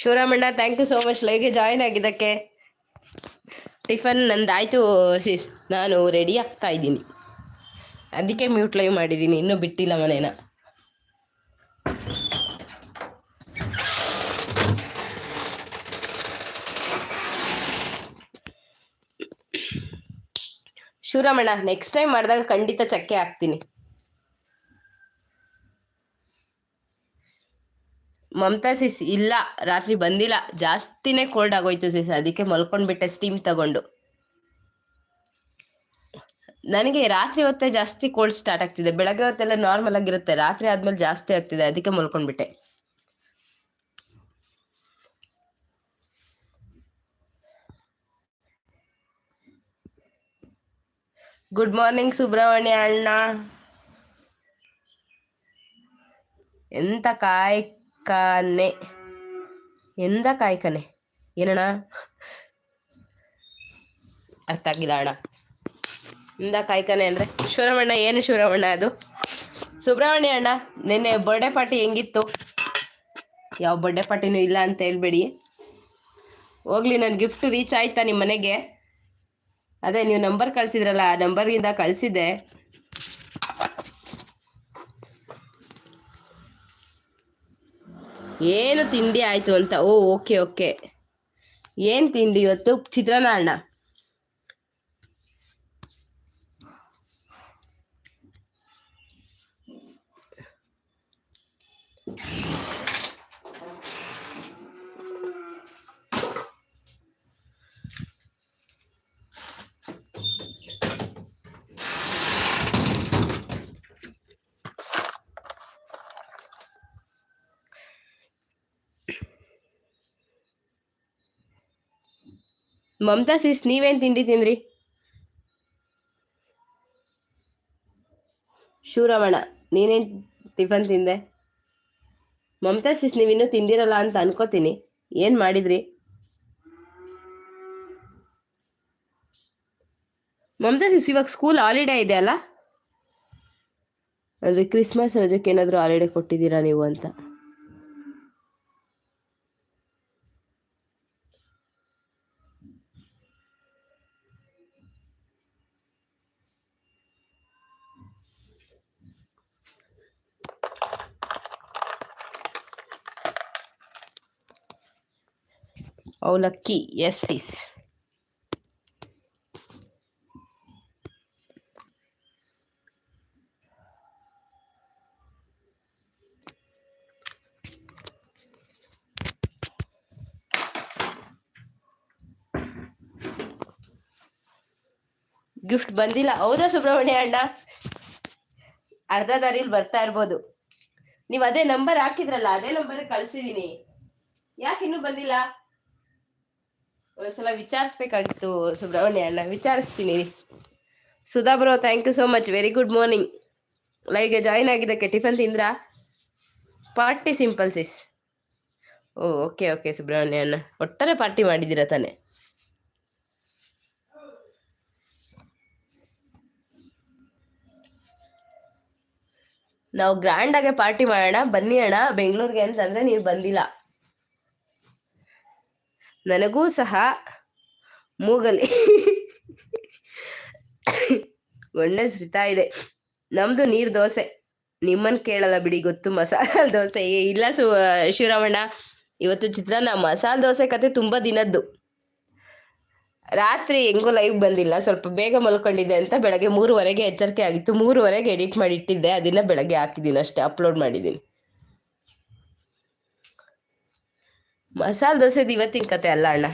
Shivaramanna thank you so much ಲೈವ್ಗೆ join ಆಗಿದ್ದಕ್ಕೆ. Tiffin ನಂದಾಯ್ತು ಸಿಸ್ ನಾನು ರೆಡಿ ಆಗ್ತಾ ಇದ್ದೀನಿ. ಅದಕ್ಕೆ ಮ್ಯೂಟ್ ಲೈವ್ ಮಾಡಿದ್ದೀನಿ. ಇನ್ನೂ ಬಿಟ್ಟಿಲ್ಲ ಮನೇನ. ಶಿವರಾಮಣ್ಣ ನೆಕ್ಸ್ಟ್ ಟೈಮ್ ಮಾಡಿದಾಗ ಖಂಡಿತ ಚಕ್ಕೆ ಹಾಕ್ತೀನಿ. ಮಮತಾ ಸಿಸ್ ಇಲ್ಲ, ರಾತ್ರಿ ಬಂದಿಲ್ಲ, ಜಾಸ್ತಿನೇ ಕೋಲ್ಡ್ ಆಗೋಯ್ತು ಸಿಸ್, ಅದಕ್ಕೆ ಮಲ್ಕೊಂಡ್ಬಿಟ್ಟೆ ಸ್ಟೀಮ್ ತಗೊಂಡು. ನನಗೆ ರಾತ್ರಿ ಹೊತ್ತೇ ಜಾಸ್ತಿ ಕೋಲ್ಡ್ ಸ್ಟಾರ್ಟ್ ಆಗ್ತಿದೆ, ಬೆಳಗ್ಗೆ ಹೊತ್ತೆಲ್ಲ ನಾರ್ಮಲ್ ಆಗಿರುತ್ತೆ, ರಾತ್ರಿ ಆದ್ಮೇಲೆ ಜಾಸ್ತಿ ಆಗ್ತಿದೆ, ಅದಕ್ಕೆ ಮಲ್ಕೊಂಡ್ಬಿಟ್ಟೆ. ಗುಡ್ ಮಾರ್ನಿಂಗ್ ಸುಬ್ರಹ್ಮಣ್ಯ ಅಣ್ಣ. ಎಂತ ಕಾಯ್ಕನೆ. ಎಂದ ಕಾಯ್ಕಾನೆ? ಏನಣ್ಣ? ಅರ್ಥ ಆಗಿಲ್ಲ ಅಣ್ಣ. ಎಂದ ಕಾಯ್ಕಾನೆ ಅಂದರೆ ಶಿವರಾಮಣ್ಣ, ಏನು ಶಿವರಾಮಣ್ಣ ಅದು? ಸುಬ್ರಹ್ಮಣ್ಯ ಅಣ್ಣ, ನಿನ್ನೆ ಬರ್ಡೇ ಪಾರ್ಟಿ ಹೆಂಗಿತ್ತು? ಯಾವ ಬರ್ಡೇ ಪಾರ್ಟಿನೂ ಇಲ್ಲ ಅಂತ ಹೇಳ್ಬೇಡಿ. ಹೋಗ್ಲಿ ನನ್ನ ಗಿಫ್ಟ್ ರೀಚ್ ಆಯ್ತಾ ನಿಮ್ಮ ಮನೆಗೆ? ಅದೇ, ನೀವು ನಂಬರ್ ಕಳಿಸಿದ್ರಲ್ಲ, ಆ ನಂಬರ್ಗಿಂದ ಕಳಿಸಿದ್ದೆ. ಏನು ತಿಂಡಿ ಆಯಿತು ಅಂತ? Oh okay okay. ಏನು ತಿಂಡಿ ಇವತ್ತು? ಚಿತ್ರಾನ್ನ ಅಣ್ಣ ಮಮತಾ ಸಿಸ್ ನೀವೇನು ತಿಂಡಿ ತಿಂದ್ರಿ? ಶಿವರಮಣ ನೀನೇನು ಟಿಫನ್ ತಿಂದೆ? ಮಮತಾ ಸಿಸ್ ನೀವಿನ್ನೂ ತಿಂದಿರಲ್ಲ ಅಂತ ಅನ್ಕೋತೀನಿ. ಏನು ಮಾಡಿದ್ರಿ? ಮಮತಾ ಸಿಸ್ ಇವಾಗ ಸ್ಕೂಲ್ ಹಾಲಿಡೇ ಇದೆ ಅಲ್ಲ? ಅಂದರೆ ಕ್ರಿಸ್ಮಸ್ ರಜಕ್ಕೆ ಏನಾದರೂ ಹಾಲಿಡೇ ಕೊಟ್ಟಿದ್ದೀರಾ ನೀವು ಅಂತ. ಅವಲಕ್ಕಿ ಎಸ್ ಎಸ್ ಗಿಫ್ಟ್ ಬಂದಿಲ್ಲ. ಹೌದಾ ಸುಬ್ರಹ್ಮಣ್ಯ ಅಣ್ಣ? ಅರ್ಧ ದಾರಿಲಿ ಬರ್ತಾ ಇರ್ಬೋದು. ನೀವು ಅದೇ ನಂಬರ್ ಹಾಕಿದ್ರಲ್ಲ, ಅದೇ ನಂಬರ್ ಕಳ್ಸಿದೀನಿ. ಯಾಕೆ ಇನ್ನೂ ಬಂದಿಲ್ಲ? ಒಂದ್ಸಲ ವಿಚಾರಿಸ್ಬೇಕಾಗಿತ್ತು ಸುಬ್ರಹ್ಮಣ್ಯ ಅಣ್ಣ ವಿಚಾರಿಸ್ತೀನಿ. Sudha bro thank you so much very good morning ಲೈವ್ಗೆ join ಆಗಿದ್ದಕ್ಕೆ ಟಿಫನ್ ತಿಂದ್ರ? Party simple sis oh okay okay Subrahmanya ಅಣ್ಣ ಒಟ್ಟಾರೆ ಪಾರ್ಟಿ ಮಾಡಿದ್ದೀರಾ ತಾನೆ? ನಾವು ಗ್ರ್ಯಾಂಡಾಗೆ ಪಾರ್ಟಿ ಮಾಡೋಣ. ಬನ್ನಿ ಅಣ್ಣ. ಬೆಂಗಳೂರಿಗೆ ಅಂತಂದರೆ ನೀವು ಬಂದಿಲ್ಲ. ನನಗೂ ಸಹ ಮೂಗಲಿ ಒಳ್ಳೆ ಸುರಿತಾ ಇದೆ. ನಮ್ದು ನೀರ್ ದೋಸೆ. ನಿಮ್ಮನ್ ಕೇಳಲ್ಲ ಬಿಡಿ, ಗೊತ್ತು? ಮಸಾಲ ದೋಸೆ. ಇಲ್ಲ ಸು, ಶಿವರಾಮಣ್ಣ. ಇವತ್ತು ಚಿತ್ರಾನ್ನ, ಮಸಾಲ ದೋಸೆ ಕತೆ ತುಂಬಾ ದಿನದ್ದು. ರಾತ್ರಿ ಹೆಂಗೂ ಲೈವ್ ಬಂದಿಲ್ಲ. ಸ್ವಲ್ಪ ಬೇಗ ಮಲ್ಕೊಂಡಿದ್ದೆ ಅಂತ ಬೆಳಗ್ಗೆ ಮೂರುವರೆಗೆ ಎಚ್ಚರಿಕೆ ಆಗಿತ್ತು. ಮೂರುವರೆಗೆ ಎಡಿಟ್ ಮಾಡಿ ಇಟ್ಟಿದ್ದೆ ಅದನ್ನ ಬೆಳಗ್ಗೆ ಹಾಕಿದ್ದೀನಿ ಅಷ್ಟೇ ಅಪ್ಲೋಡ್ ಮಾಡಿದ್ದೀನಿ ಮಸಾಲೆ ದೋಸೆದು ಇವತ್ತಿನ ಕತೆ ಅಲ್ಲ ಅಣ್ಣ.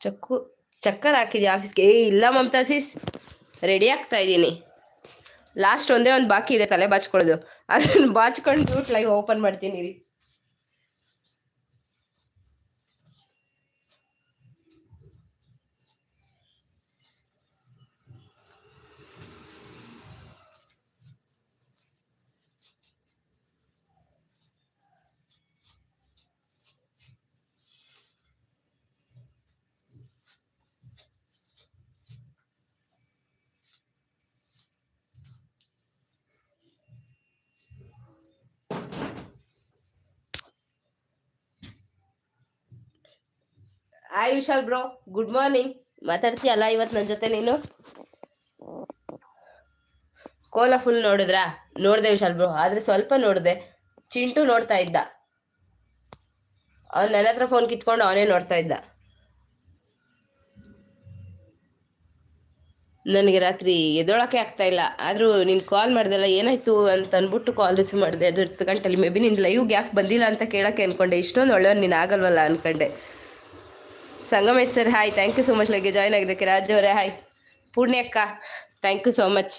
ಚಕ್ಕು, ಚಕ್ಕರ್ ಹಾಕಿದ್ದೆ ಆಫೀಸ್ಗೆ? ಏ, ಇಲ್ಲ ಮಮತಾ ಸಿಸ್ ರೆಡಿ ಆಗ್ತಾ ಇದ್ದೀನಿ. ಲಾಸ್ಟ್ ಒಂದೇ ಒಂದು ಬಾಕಿ ಇದೆ ತಲೆ ಬಾಚ್ಕೊಳ್ಳೋದು. ಅದನ್ನು ಬಾಚ್ಕೊಂಡು ಲೈ ಓಪನ್ ಮಾಡ್ತೀನಿ ರೀ hi Vishal bro, good morning. ಮಾತಾಡ್ತೀಯಲ್ಲ ಇವತ್ತು ನನ್ನ ಜೊತೆ ನೀನು? ಕೋಲ ಫುಲ್ ನೋಡಿದ್ರಾ? ನೋಡಿದೆ ವಿಶಾಲ್ ಬ್ರೋ, ಆದರೆ ಸ್ವಲ್ಪ ನೋಡಿದೆ. ಚಿಂಟು ನೋಡ್ತಾ ಇದ್ದ. ಅವ್ನು ನನ್ನ ಹತ್ರ ಫೋನ್ ಕಿತ್ಕೊಂಡು ಅವನೇ ನೋಡ್ತಾ ಇದ್ದ. ನನಗೆ ರಾತ್ರಿ ಎದೊಳಕ್ಕೆ ಆಗ್ತಾ ಇಲ್ಲ. ಆದರೂ ನೀನು ಕಾಲ್ ಮಾಡ್ದಲ್ಲ ಏನಾಯ್ತು ಅಂತ ಅಂದ್ಬಿಟ್ಟು ಕಾಲ್ ರಿಸೀವ್ ಮಾಡಿದೆ. ಅದು ಹತ್ತು ಗಂಟೆಲಿ ಮೇ ಬಿ ನಿನ್ನ ಲೈವ್ಗೆ ಯಾಕೆ ಬಂದಿಲ್ಲ ಅಂತ ಕೇಳೋಕ್ಕೆ ಅನ್ಕೊಂಡೆ. ಇಷ್ಟೊಂದು ಒಳ್ಳೆಯವ್ರು ನೀನು ಆಗಲ್ವಲ್ಲ ಅನ್ಕೊಂಡೆ. Sangamesh hi thank you so much ಲೈಗೆ join ಆಗಿದ್ದಕ್ಕೆ ರಾಜು ಹಾಯ್ ಪೂರ್ಣ್ಯಕ್ಕ ಥ್ಯಾಂಕ್ ಯು ಸೋ ಮಚ್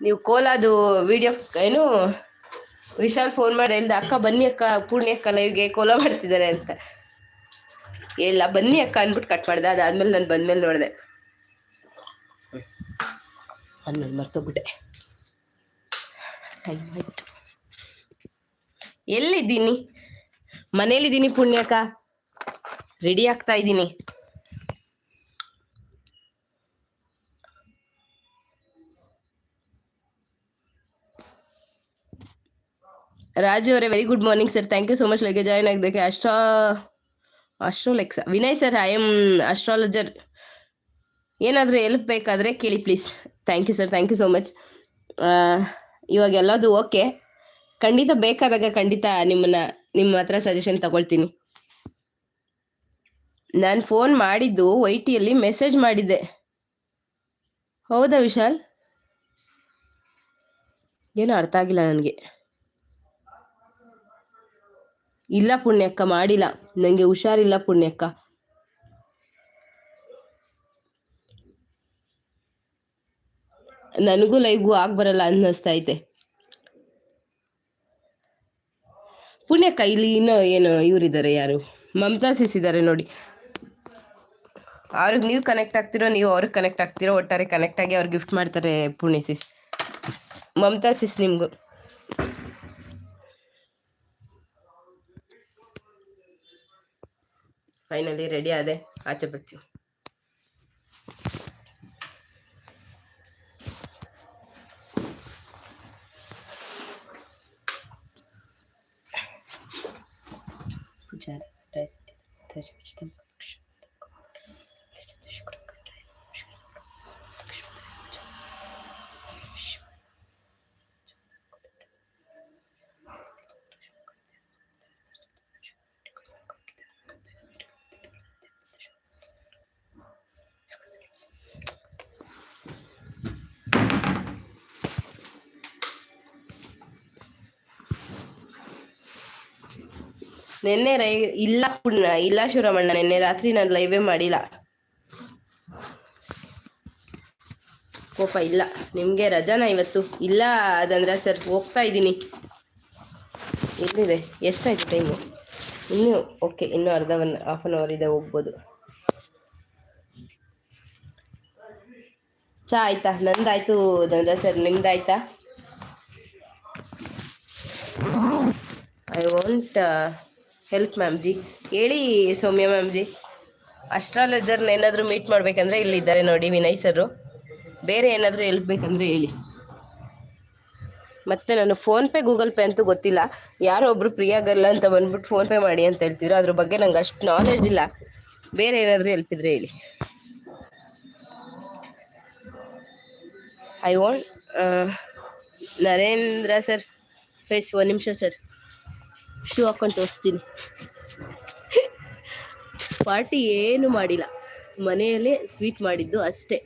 ನೀವು ಕೋಲಾದು ವಿಡಿಯೋ ಏನು, ವಿಶಾಲ್ ಫೋನ್ ಮಾಡಿ ಹೇಳಿದ, ಅಕ್ಕ, ಬನ್ನಿ ಅಕ್ಕ ಪೂರ್ಣ್ಯಕ್ಕ ಲೈವ್ಗೆ ಕೋಲ ಮಾಡ್ತಿದ್ದಾರೆ ಅಂತ. ಇಲ್ಲ, ಬನ್ನಿ ಅಕ್ಕ, ಅಂದ್ಬಿಟ್ಟು ಕಟ್ ಮಾಡಿದೆ. ಅದಾದ್ಮೇಲೆ ನಾನು ಬಂದ್ಮೇಲೆ ನೋಡಿದೆ. ಮರ್ತೋಗ್ಬಿಟ್ಟೆ. ಟೈಮ್ ಆಯಿತು. ಎಲ್ಲಿದ್ದೀನಿ? ಮನೇಲಿದ್ದೀನಿ ಪುಣ್ಯಕ್ಕ ರೆಡಿ ಆಗ್ತಾ ಇದ್ದೀನಿ. ರಾಜು ಅವರೇ very good morning sir thank you so much like join ಆಗಿದ್ದಕ್ಕೆ ಅಸ್ಟ್ರಾ Astrolex Vinay sir I am astrologer ಏನಾದರೂ ಎಲ್ಪ್ ಬೇಕಾದರೆ ಕೇಳಿ please thank you sir thank you so much ಇವಾಗ ಎಲ್ಲದು ಓಕೆ ಖಂಡಿತ ಬೇಕಾದಾಗ ಖಂಡಿತ ನಿಮ್ಮನ್ನ, ನಿಮ್ಮ ಹತ್ರ ಸಜೆಷನ್ ತಗೊಳ್ತೀನಿ. ನಾನು ಫೋನ್ ಮಾಡಿದ್ದು ವೈ ಟಿಯಲ್ಲಿ ಮೆಸೇಜ್ ಮಾಡಿದ್ದೆ. ಹೌದಾ ವಿಶಾಲ್? ಏನು ಅರ್ಥ ಆಗಿಲ್ಲ ನನಗೆ. ಇಲ್ಲ ಪುಣ್ಯಕ್ಕ, ಮಾಡಿಲ್ಲ. ನನಗೆ ಹುಷಾರಿಲ್ಲ ಪುಣ್ಯಕ್ಕ. ನನಗೂ ಲೈವ್ಗೂ ಆಗ್ಬರಲ್ಲ ಅನ್ನಿಸ್ತಾ ಐತೆ ಪುಣ್ಯಕ್ಕ, ಇಲ್ಲಿ ಇನ್ನೂ ಏನು ಇವರಿದ್ದಾರೆ ಯಾರು? ಮಮತಾ ಸಿಸ್ ಇದ್ದಾರೆ ನೋಡಿ. ಅವ್ರಿಗೆ ನೀವು ಕನೆಕ್ಟ್ ಆಗ್ತಿರೋ, ನೀವು ಅವ್ರಿಗೆ ಕನೆಕ್ಟ್ ಆಗ್ತಿರೋ, ಒಟ್ಟಾರೆ ಕನೆಕ್ಟ್ ಆಗಿ ಅವ್ರು ಗಿಫ್ಟ್ ಮಾಡ್ತಾರೆ ಪುಣ್ಯ ಸಿಸ್ ಮಮತಾ ಸಿಸ್ ನಿಮಗೂ. ಫೈನಲಿ ರೆಡಿ ಆದೆ, ಆಚೆ ಬರ್ತೀವಿ ಪೂಜಾರಿ ನಿನ್ನೆ ರೈ, ಇಲ್ಲ ಪುಣ್ಯ, ಇಲ್ಲ ಶಿವರಾಮಣ್ಣ, ನಿನ್ನೆ ರಾತ್ರಿ ನಾನು ಲೈವೇ ಮಾಡಿಲ್ಲ. ಕೋಪ ಇಲ್ಲ. ನಿಮಗೆ ರಜಾನ ಇವತ್ತು? ಇಲ್ಲ ಅದಂದ್ರೆ ಸರ್, ಹೋಗ್ತಾ ಇದ್ದೀನಿ. ಎಲ್ಲಿದೆ? ಎಷ್ಟಾಯ್ತು ಟೈಮು ಇನ್ನೂ ಓಕೆ ಇನ್ನೂ ಅರ್ಧ ಒನ್ ಹಾಫ್ ಆನ್ ಅವರ್ ಇದೆ, ಹೋಗ್ಬೋದು. ಚಾ ಆಯ್ತಾ? ನಂದಾಯ್ತು ದಂದ್ರ sir, ನಿಮ್ದಾಯ್ತಾ? I want help ma'am ji ಹೇಳಿ, ಸೌಮ್ಯ ಮ್ಯಾಮ್ ಜಿ ಅಸ್ಟ್ರಾಲಜರ್ನ ಏನಾದರೂ ಮೀಟ್ ಮಾಡಬೇಕಂದ್ರೆ ಇಲ್ಲಿದ್ದಾರೆ ನೋಡಿ, ವಿನಯ್ ಸರು ಬೇರೆ ಏನಾದರೂ ಹೆಲ್ಪ್ ಬೇಕಂದ್ರೆ ಹೇಳಿ. ಮತ್ತೆ ನಾನು ಫೋನ್ಪೇ ಗೂಗಲ್ ಪೇ ಅಂತೂ ಗೊತ್ತಿಲ್ಲ. ಯಾರೋ ಒಬ್ಬರು ಪ್ರಿಯಾ ಗರ್ಲ್ ಅಂತ ಬಂದ್ಬಿಟ್ಟು ಫೋನ್ಪೇ ಮಾಡಿ ಅಂತ ಹೇಳ್ತಿದ್ರು. ಅದ್ರ ಬಗ್ಗೆ ನಂಗೆ ಅಷ್ಟು ನಾಲೆಡ್ಜ್ ಇಲ್ಲ. ಬೇರೆ ಏನಾದರೂ ಹೆಲ್ಪ್ ಇದ್ರೆ ಹೇಳಿ. I want Narendra sir face ಒಂದು ನಿಮಿಷ ಸರ್ ಶೂ ಹಾಕೊಂಡು ತೋರಿಸ್ತೀನಿ. ಪಾರ್ಟಿ ಏನು ಮಾಡಿಲ್ಲ. ಮನೆಯಲ್ಲೇ ಸ್ವೀಟ್ ಮಾಡಿದ್ದು ಅಷ್ಟೇ.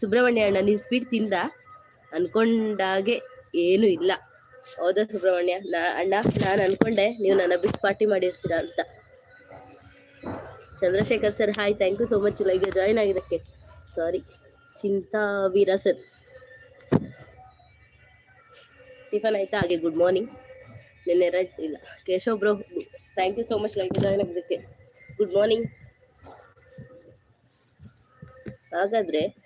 ಸುಬ್ರಹ್ಮಣ್ಯ ಅಣ್ಣ, ನೀನು ಸ್ವೀಟ್ ತಿಂದ? ಅನ್ಕೊಂಡಾಗೆ ಏನೂ ಇಲ್ಲ. ಹೌದಾ ಸುಬ್ರಹ್ಮಣ್ಯ? ನಾ, ಅಣ್ಣ, ನಾನು ಅನ್ಕೊಂಡೆ ನೀವು ನನ್ನ ಬಿಟ್ಟು ಪಾರ್ಟಿ ಮಾಡಿರ್ತೀರಾ ಅಂತ. Chandrashekar sir hi thank you so much ಈಗ ಜಾಯ್ನ್ ಆಗಿದ್ದಕ್ಕೆ. ಸಾರಿ ಚಿಂತಾ ವೀರ ಸರ್. ಟಿಫನ್ ಆಯ್ತಾ? ಹಾಗೆ ಗುಡ್ ಮಾರ್ನಿಂಗ್ ನಿನ್ನೆ ರಜ್, ಇಲ್ಲ. Keshav bro thank you so much like join ಆಗಿದ್ದಕ್ಕೆ. ಗುಡ್ ಮಾರ್ನಿಂಗ್ ಹಾಗಾದ್ರೆ,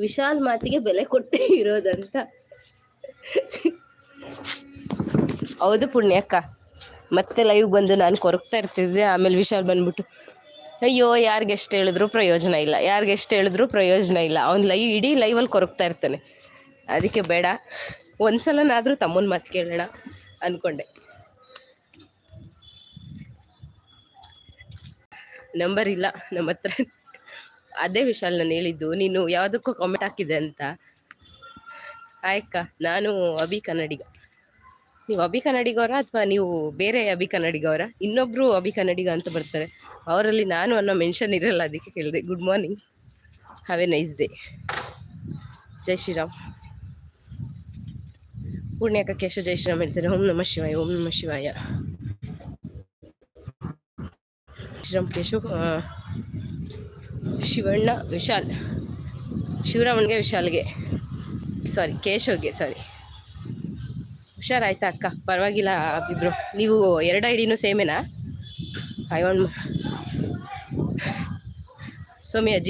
ವಿಶಾಲ್ ಮಾತಿಗೆ ಬೆಲೆ ಕೊಟ್ಟೆ ಇರೋದಂತ. ಹೌದು ಪುಣ್ಯಕ್ಕ. ಮತ್ತೆ ಲೈವ್ ಬಂದು ನಾನು ಕೊರಗ್ತಾ ಇರ್ತಿದ್ದೆ, ಆಮೇಲೆ ವಿಶಾಲ್ ಬಂದ್ಬಿಟ್ಟು, ಅಯ್ಯೋ, ಯಾರಿಗೆ ಎಷ್ಟು ಹೇಳಿದ್ರು ಪ್ರಯೋಜನ ಇಲ್ಲ. ಯಾರಿಗೆ ಎಷ್ಟು ಹೇಳಿದ್ರು ಪ್ರಯೋಜನ ಇಲ್ಲ. ಅವ್ನು ಲೈವ್ ಇಡೀ ಲೈವಲ್ಲಿ ಕೊರಗ್ತಾ ಇರ್ತಾನೆ. ಅದಕ್ಕೆ ಬೇಡ. ಒಂದ್ಸಲನಾದರೂ ತಮ್ಮನ ಮಾತು ಕೇಳೋಣ. ಅಂದ್ಕೊಂಡೆ ನಂಬರ್ ಇಲ್ಲ, ನಮ್ಮ ಹತ್ರ. ಅದೇ ವಿಶಾಲ್ ನಾನು ಹೇಳಿದ್ದು, ನೀನು ಯಾವುದಕ್ಕೂ ಕಾಮೆಂಟ್ ಹಾಕಿದೆ ಅಂತ. ಆಯ್ಕ ನಾನು ಅಭಿ ಕನ್ನಡಿಗ. ನೀವು ಅಭಿ ಕನ್ನಡಿಗವರ ಅಥವಾ ನೀವು ಬೇರೆ ಅಭಿ ಕನ್ನಡಿಗವರ? ಇನ್ನೊಬ್ರು ಅಭಿ ಕನ್ನಡಿಗ ಅಂತ ಬರ್ತಾರೆ. ಅವರಲ್ಲಿ ನಾನು ಅನ್ನೋ ಮೆನ್ಷನ್ ಇರಲ್ಲ, ಅದಕ್ಕೆ ಕೇಳಿದೆ. Good morning have a nice day ಜೈ ಶ್ರೀರಾಮ್. ಪುಣ್ಯಕ ಕೇಶವ ಜೈ ಶ್ರೀರಾಮ್ ಹೇಳ್ತಾರೆ. ಓಂ ನಮ ಶಿವಾಯ ಓಂ ನಮ ಶಿವಾಯ. ಶ್ರೀರಾಮ್ ಕೇಶವ್ ಆ, ಶಿವಣ್ಣ ವಿಶಾಲ್ ಶಿವರಾಮನ್ಗೆ ವಿಶಾಲ್ಗೆ. ಸಾರಿ ಕೇಶವ್ಗೆ ಸಾರಿ ಹುಷಾರಾಯ್ತಾ ಅಕ್ಕ? ಪರವಾಗಿಲ್ಲ ಇಬ್ರು. ನೀವು ಎರಡು ಐಡಿನೂ ಸೇಮೇನಾ? I want Soumya